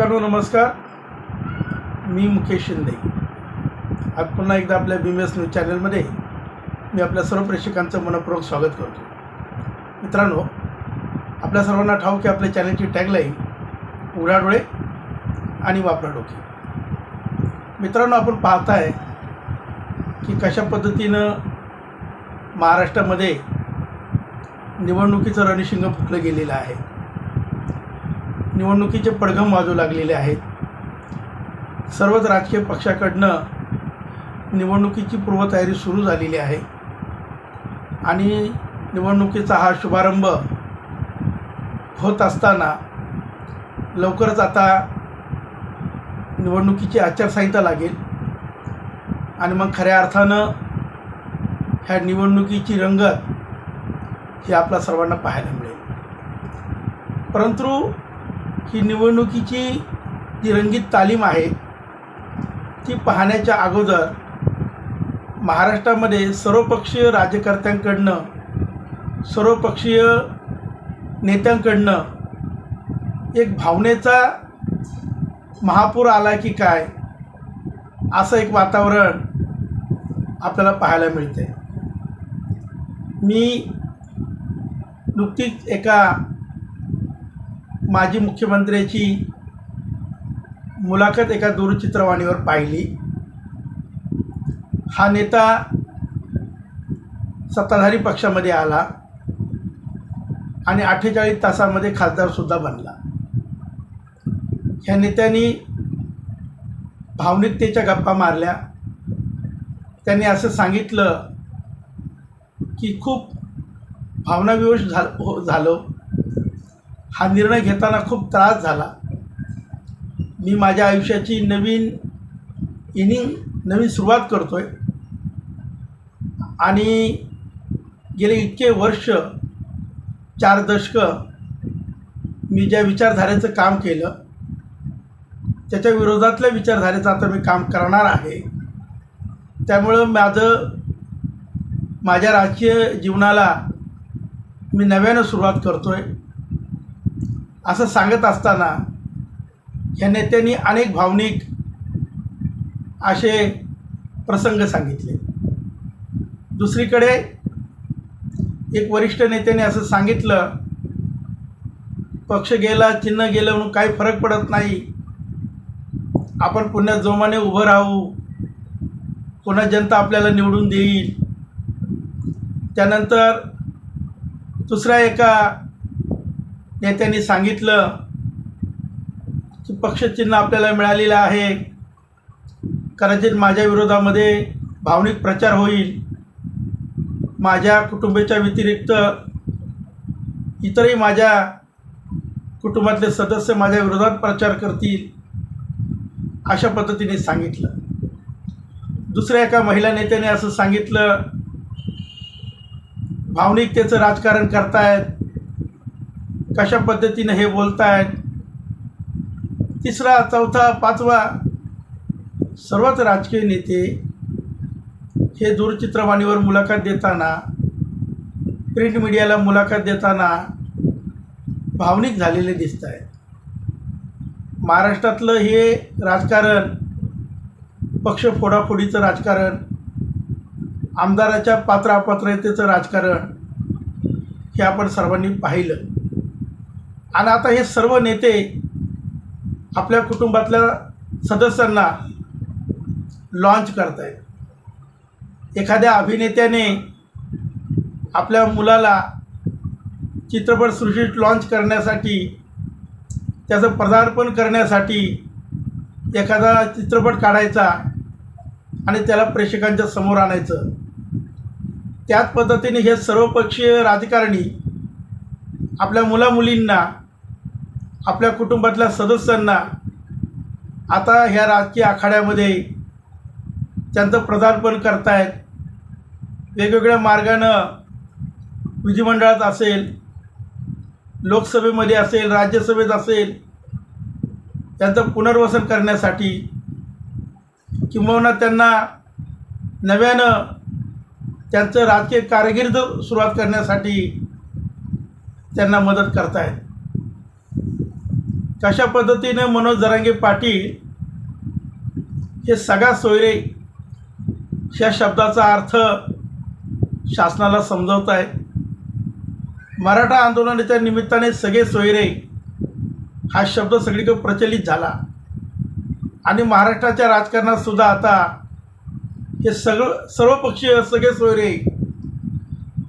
मित्रांनो नमस्कार. मी मुकेश शिंदे. आज पुन्हा एकदा आपल्या बी एस न्यूज चॅनलमध्ये मी आपल्या सर्व प्रेक्षकांचं मनपूर्वक स्वागत करतो. मित्रांनो आपल्या सर्वांना ठाऊक की आपल्या चॅनलची टॅगलाईन उघडा डोळे आणि वापरा डोके मित्रांनो आपण पाहताय की कशा पद्धतीनं महाराष्ट्रामध्ये निवडणुकीचं रणशिंग फुटलं गेलेलं आहे. निवडणुकीचे पडघम वाजू लागलेले आहेत. सर्वच राजकीय पक्षाकडनं निवडणुकीची पूर्वतयारी सुरू झालेली आहे. आणि निवडणुकीचा हा शुभारंभ होत असताना लवकरच आता निवडणुकीची आचारसंहिता लागेल. आणि मग खऱ्या अर्थानं ह्या निवडणुकीची रंगत ही आपल्या सर्वांना पाहायला मिळेल. परंतु ही निवडणुकीची जी रंगीत तालीम आहे. ती पाहण्याच्या अगोदर महाराष्ट्रामध्ये सर्वपक्षीय राज्यकर्त्यांकडनं सर्वपक्षीय नेत्यांकडनं एक भावनेचा महापूर आला की काय असं एक वातावरण आपल्याला पाहायला मिळते मी नुकतीच एका माजी मुख्यमंत्र्याची मुलाखत एका दूरचित्रवाणीवर पाहिली. हा नेता सत्ताधारी पक्षामध्ये आला आणि अठ्ठेचाळीस तासामध्ये खासदारसुद्धा बनला. ह्या नेत्यांनी भावनिकतेच्या गप्पा मारल्या. त्यांनी असं सांगितलं की खूप भावनाविवश झा हो झालो. हा निर्णय घेताना खूप त्रास झाला. मी माझ्या आयुष्याची नवीन इनिंग नवीन सुरुवात करतो आहे आणि गेले इतके वर्ष चार दशकं मी ज्या विचारधारेचं काम केलं त्याच्या विरोधातल्या विचारधारेचं आता मी काम करणार आहे. त्यामुळं माझं माझ्या राजकीय जीवनाला मी नव्यानं सुरुवात करतो आहे असं सांगत असताना ह्या नेत्यांनी अनेक भावनिक असे प्रसंग सांगितले. दुसरीकडे एक वरिष्ठ नेत्याने असं सांगितलं पक्ष गेला चिन्ह गेलं म्हणून काही फरक पडत नाही. आपण पुन्हा जोमाने उभं राहू. पुन्हा जनता आपल्याला निवडून देईल. त्यानंतर दुसऱ्या एका नेत्यांनी सांगितलं की पक्षचिन्ह आपल्याला मिळालेलं आहे. कदाचित माझ्या विरोधामध्ये भावनिक प्रचार होईल. माझ्या कुटुंबाच्या व्यतिरिक्त इतरही माझ्या कुटुंबातले सदस्य माझ्या विरोधात प्रचार करतील अशा पद्धतीने सांगितलं. दुसऱ्या एका महिला नेत्याने असं सांगितलं भावनिकतेचं राजकारण करतायत कशा पद्धतीनं हे बोलतायत? तिसरा चौथा पाचवा सर्वच राजकीय नेते हे दूरचित्रवाणीवर मुलाखत देताना प्रिंट मीडियाला मुलाखत देताना भावनिक झालेले दिसत आहेत महाराष्ट्रातलं हे राजकारण पक्ष फोडाफोडीचं राजकारण आमदाराच्या पात्रापात्रतेचं राजकारण हे आपण सर्वांनी पाहिलं. आणि आता हे सर्व नेते आपल्या कुटुंबातल्या सदस्यांना लॉन्च करत आहेत एखाद्या अभिनेत्याने आपल्या मुलाला चित्रपटसृष्टीत लॉन्च करण्यासाठी त्याचं पदार्पण करण्यासाठी एखादा चित्रपट काढायचा आणि त्याला प्रेक्षकांच्या समोर आणायचं. त्याच पद्धतीने हे सर्वपक्षीय राजकारणी आपल्या मुलामुलींना आपल्या कुटुंबातल्या सदस्यांना आता ह्या राजकीय आखाड्यामध्ये त्यांचं पदार्पण करतायत. वेगवेगळ्या मार्गानं विधिमंडळात असेल लोकसभेमध्ये असेल राज्यसभेत असेल त्यांचं पुनर्वसन करण्यासाठी किंबहुना त्यांना नव्यानं त्यांचं राजकीय कारकीर्द सुरुवात करण्यासाठी त्यांना मदत करतायत. कशा पद्धतीने मनोज जरांगे पाटील हे सगळा सोयरे ह्या शब्दाचा अर्थ शासनाला समजवत आहे. मराठा आंदोलनाच्या निमित्ताने सगळे सोयरे हा शब्द सगळीकडे प्रचलित झाला. आणि महाराष्ट्राच्या राजकारणात सुद्धा आता हे सगळं सर्वपक्षीय सगळे सोयरे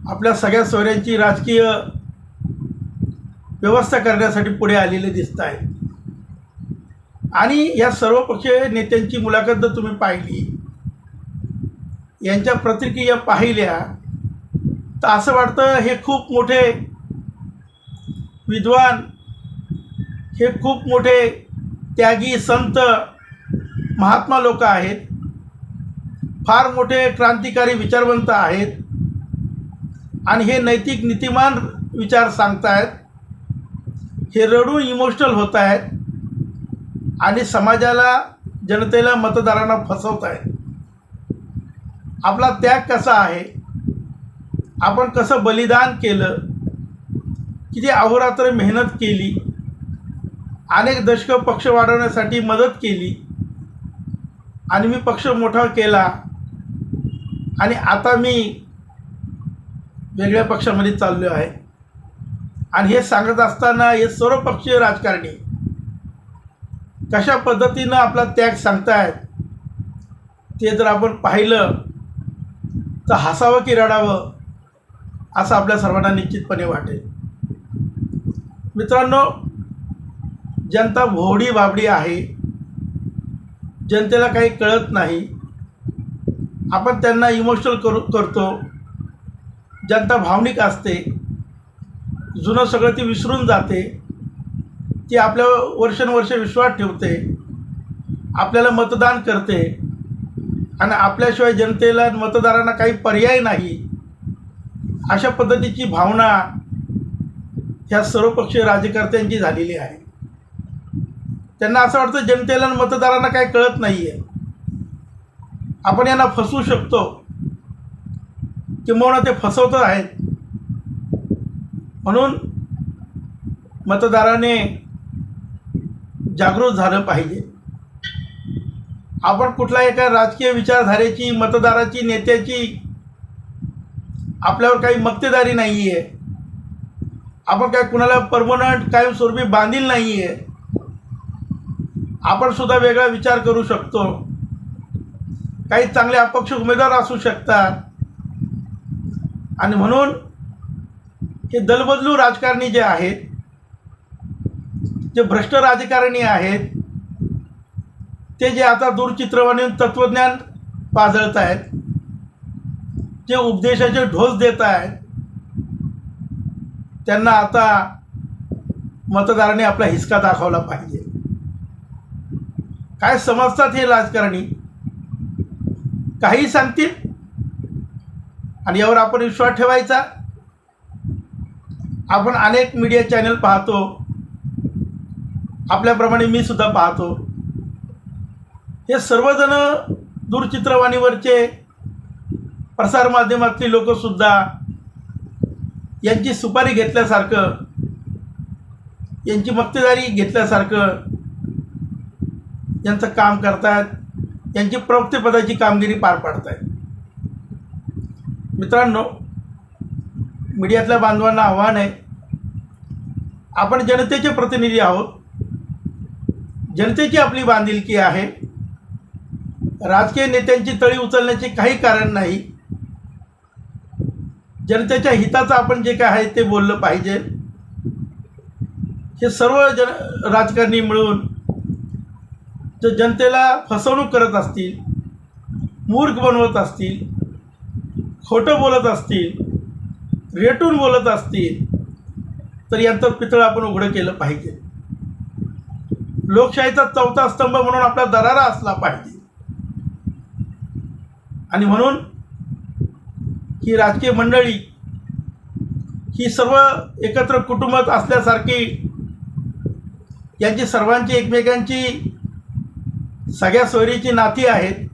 आपल्या सगळ्या सोयऱ्यांची राजकीय व्यवस्था करण्यासाठी पुढे आलेले दिसत आहेत आणि या सर्वपक्षीय नेत्यांची मुलाखत जर तुम्ही पाहिली यांच्या प्रतिक्रिया पाहिल्या तर असं वाटतं हे खूप मोठे विद्वान हे खूप मोठे त्यागी संत महात्मा लोक आहेत. फार मोठे क्रांतिकारी विचारवंत आहेत. आणि हे नैतिक नीतिमान विचार सांगतायत. हे रडून इमोशनल होत आहेत. आणि समाजाला जनतेला मतदारांना फसवत आहेत. आपला त्याग कसा आहे? आपण कसं बलिदान केलं? किती अहोरात्र मेहनत केली? अनेक दशकं पक्ष वाढवण्यासाठी मदत केली? आणि मी पक्ष मोठा केला? आणि आता मी वेगळ्या पक्षामध्ये चाललो आहे. आणि हे सांगत असताना हे सर्वपक्षीय राजकारणी कशा पद्धतीनं आपला त्याग सांगतायत ते जर आपण पाहिलं तर हसावं की रडावं असं आपल्या सर्वांना निश्चितपणे वाटेल. मित्रांनो जनता भोवडी बाबडी आहे. जनतेला काही कळत नाही. आपण त्यांना इमोशनल करू करतो. जनता भावनिक असते. जुनं सगळं ती विसरून जाते. ती आपल्या वर्षानुवर्ष विश्वास ठेवते. आपल्याला मतदान करते. आणि आपल्याशिवाय जनतेला मतदारांना काही पर्याय नाही. अशा पद्धतीची भावना ह्या सर्वपक्षीय राज्यकर्त्यांची झालेली आहे. त्यांना असं वाटतं जनतेला मतदारांना काही कळत नाही आहे आपण यांना फसवू शकतो. किंवा ते फसवत आहेत. म्हणून मतदाराने जागृत झालं पाहिजे. आपण कुठल्या एका राजकीय विचारधारेची मतदाराची नेत्याची आपल्यावर काही मक्तेदारी नाही आहे आपण काय कुणाला परमनंट कायमस्वरूपी बांधील नाही आहे आपण सुद्धा वेगळा विचार करू शकतो. काही चांगले अपक्ष उमेदवार असू शकतात. आणि म्हणून हे दलबदलू राजकारणी जे आहेत जे भ्रष्ट राजकारणी आहेत ते जे आता दूरचित्रवाणी तत्त्वज्ञान पाजळत आहेत जे उपदेशाचे ढोस देत आहेत त्यांना आता मतदारांनी आपला हिसका दाखवला पाहिजे. काय समजतात हे राजकारणी? काही सांगतील? आणि यावर आपण विश्वास ठेवायचा? आपण अनेक मीडिया चॅनल पाहतो. आपल्याप्रमाणे मी सुद्धा पाहतो. हे सर्वजण दूरचित्रवाणीवरचे प्रसारमाध्यमातली लोकंसुद्धा यांची सुपारी घेतल्यासारखं यांची मक्तेदारी घेतल्यासारखं यांचं काम करतायत. यांची प्रवक्तेपदाची कामगिरी पार पाडतायत. मित्रांनो मीडियातल्या बांधवांना आव्हान आहे आपण जनतेचे प्रतिनिधी आहोत. जनतेची आपली बांधिलकी आहे. राजकीय नेत्यांची तळी उचलण्याचे काही कारण नाही. जनतेच्या हिताचं आपण जे काय आहे ते बोललं पाहिजे. हे सर्व जन राजकारणी मिळून जर जनतेला फसवणूक करत असतील मूर्ख बनवत असतील खोटं बोलत असतील रेटून बोलत असतील तर यांचं पितळ आपण उघडं केलं पाहिजे. लोकशाहीचा चौथा स्तंभ म्हणून आपला दरारा असला पाहिजे. आणि म्हणून ही राजकीय मंडळी ही सर्व एकत्र कुटुंबात असल्यासारखी यांची सर्वांची एकमेकांची सगळ्या सोयरीची नाती आहेत.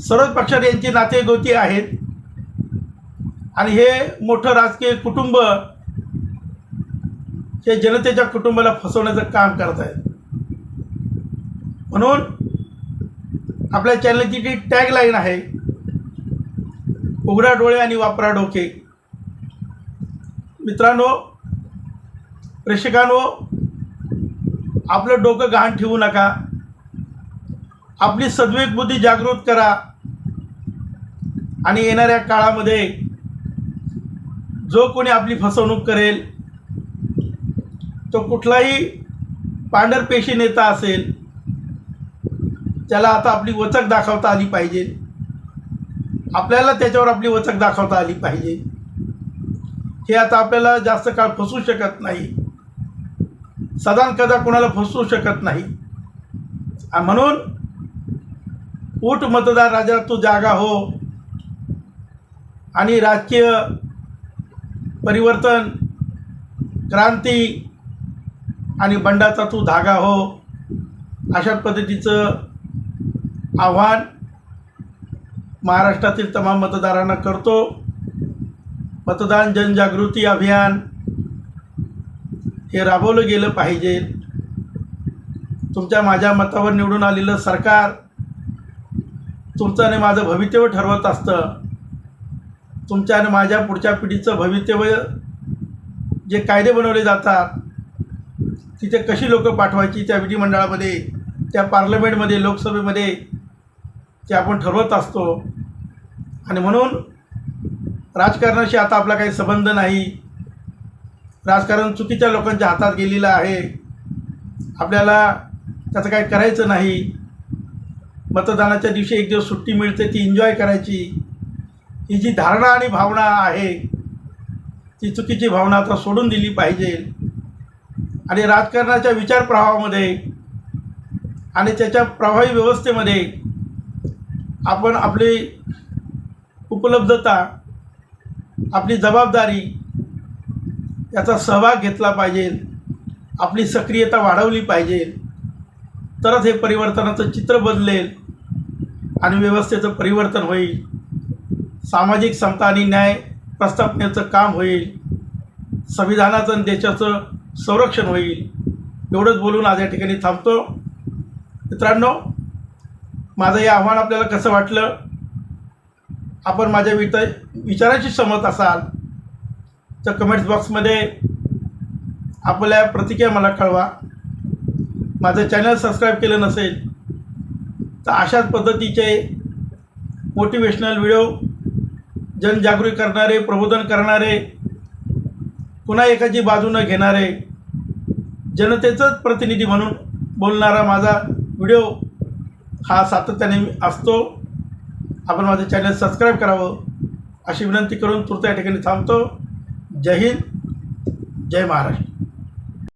सर्वच पक्षात यांची नातेगोती आहेत. आणि हे मोठं राजकीय कुटुंब हे जनतेच्या कुटुंबाला फसवण्याचं काम करत आहेत. म्हणून आपल्या चॅनलची जी टॅगलाईन आहे उघडा डोळे आणि वापरा डोके. मित्रांनो प्रेक्षकांनो आपलं डोकं गहाण ठेवू नका. आपली सद्विक बुद्धी जागृत करा. आणि येणाऱ्या काळामध्ये जो कोणी आपली फसवणूक करेल तो कुठलाही पांढरपेशी नेता असेल त्याला आता आपली वचक दाखवता आली पाहिजे. आपल्याला त्याच्यावर आपली वचक दाखवता आली पाहिजे. हे आता आपल्याला जास्त काळ फसवू शकत नाही. सदान कदा कोणाला फसवू शकत नाही. म्हणून ऊट मतदार राजा तू जागा हो. आणि राजकीय परिवर्तन क्रांती आणि बंडाचा तू धागा हो. अशा पद्धतीचं आव्हान महाराष्ट्रातील तमाम मतदारांना करतो. मतदान जनजागृती अभियान हे राबवलं गेलं पाहिजे. तुमच्या माझ्या मतावर निवडून आलेलं सरकार तुमचं आणि माझं भवितव्य ठरवत असतं. तुमच्या आणि माझ्या पुढच्या पिढीचं भवितव्य जे कायदे बनवले जातात तिथे कशी लोकं पाठवायची त्या विधिमंडळामध्ये त्या पार्लमेंटमध्ये लोकसभेमध्ये ते आपण ठरवत असतो. आणि म्हणून राजकारणाशी आता आपला काही संबंध नाही. राजकारण चुकीच्या लोकांच्या हातात गेलेलं आहे. आपल्याला त्याचं काय करायचं नाही. मतदानाच्या दिवशी एक दिवस सुट्टी मिळते ती एन्जॉय करायची. ही जी धारणा आणि भावना आहे ती चुकीची भावना आता सोडून दिली पाहिजे. आणि राजकारणाच्या विचार प्रवाहामध्ये आणि त्याच्या प्रभावी व्यवस्थेमध्ये आपण आपली उपलब्धता आपली जबाबदारी याचा सहभाग घेतला पाहिजे आपली सक्रियता वाढवली पाहिजे. तरच हे परिवर्तनाचं चित्र बदलेल आणि व्यवस्थेचं परिवर्तन होईल. सामाजिक समता आणि न्याय प्रस्थापनेचं काम होईल. संविधानाचं आणि देशाचं संरक्षण होईल. एवढंच बोलून आज या ठिकाणी थांबतो. मित्रांनो माझं हे आव्हान आपल्याला कसं वाटलं? आपण माझ्या वित विचारांशी सहमत असाल तर कमेंट्स बॉक्समध्ये आपल्या प्रतिक्रिया मला कळवा. माझं चॅनल सबस्क्राईब केलं नसेल तर अशाच पद्धतीचे मोटिवेशनल व्हिडिओ जनजागृती करणारे प्रबोधन करणारे पुन्हा एकाची बाजू न घेणारे जनतेचंच प्रतिनिधी म्हणून बोलणारा माझा व्हिडिओ हा सातत्याने असतो. आपण माझं चॅनल सबस्क्राईब करावं अशी विनंती करून तुर्त या ठिकाणी थांबतो. जय हिंद जय महाराष्ट्र.